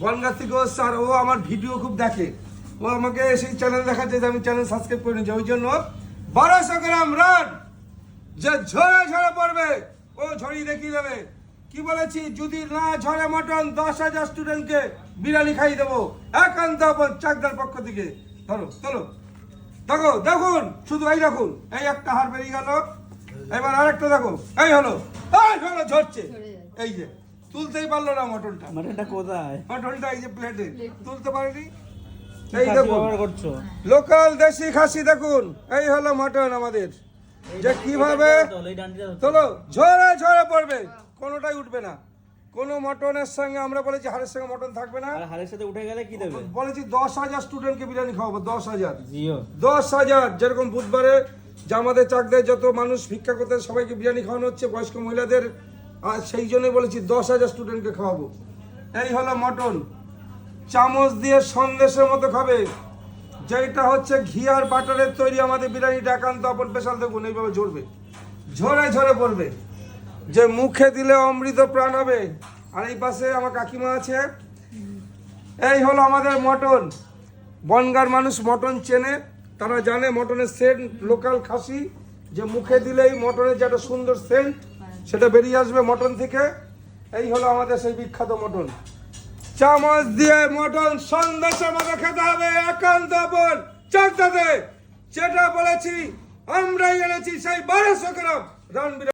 বনগাঁ থেকে ও স্যার ও আমার ভিডিও খুব দেখে। ও আমাকে সেই চ্যানেল দেখাচ্ছে যে আমি চ্যানেল সাবস্ক্রাইব করে নিয়েছি ওই জন্য বারোশো গ্রাম রান যে ঝরে ঝরে পড়বে ও ঝরিয়ে দেখিয়ে দেবে। কি বলেছি? যদি না ঝরে মটন দশ হাজার স্টুডেন্টকে বিরিয়ানি খাইয়ে দেবো একান্ত চাকদার পক্ষ থেকে। ধরো চলো দেখো দেখুন শুধু এই দেখুন এই একটা হার বেরিয়ে গেল। এবার আরেকটা দেখো এই হলো এই হলো ঝরছে। এই যে। তুলতেই পারল না মটনটা। মাটনটা কোথায়? মটনটা এই যে প্লেটে তুলতে পারেনি? এই করছ? লোকাল দেশি খাসি দেখুন। এই হলো মটন আমাদের। যে কীভাবে চলো ঝরে ঝরে পড়বে। কোনোটাই উঠবে না। কোনো মটনের সঙ্গে আমরা বলেছি হাড়ের সঙ্গে মটন থাকবে না। আর হাড়ের সাথে উঠে গেলে কি দেবে? বলেছি দশ হাজার স্টুডেন্টকে বিরিয়ানি খাওয়াবো দশ হাজার। জিও। দশ হাজার যেরকম বুধবারে যে আমাদের চাকদায় যত মানুষ ভিক্ষা করতে সবাইকে বিরিয়ানি খাওয়ানো হচ্ছে বয়স্ক মহিলাদের আর সেই জন্যই বলেছি দশ হাজার স্টুডেন্টকে খাওয়াবো। এই হলো মটন। চামচ দিয়ে সন্দেশের মতো খাবে। যেটা হচ্ছে ঘি আর বাটারের তৈরি আমাদের বিরিয়ানিটা একান্ত আপন স্পেশাল দেখুন, এইভাবে ঝরবে। ঝরে ঝরে পড়বে। যে মুখে দিলে অমৃত প্রাণ হবে। আর এই পাশে আমার কাকিমা আছে। এই হলো আমাদের মটন। বনগার মানুষ মটন চেনে। তারা জানে মটনের সেন্ট লোকাল খাসি। যে মুখে দিলেই মটনের যে একটা সুন্দর সেন্ট সেটা বেরিয়ে আসবে মটন থেকে। এই হলো আমাদের সেই বিখ্যাত মটন। চামচ দিয়ে মটন সন্দেশ মতো খেতে হবে, একান্ত বল। চাকদাতে যেটা বলেছি, আমরাই এনেছি, সেই বারোশো গ্রাম।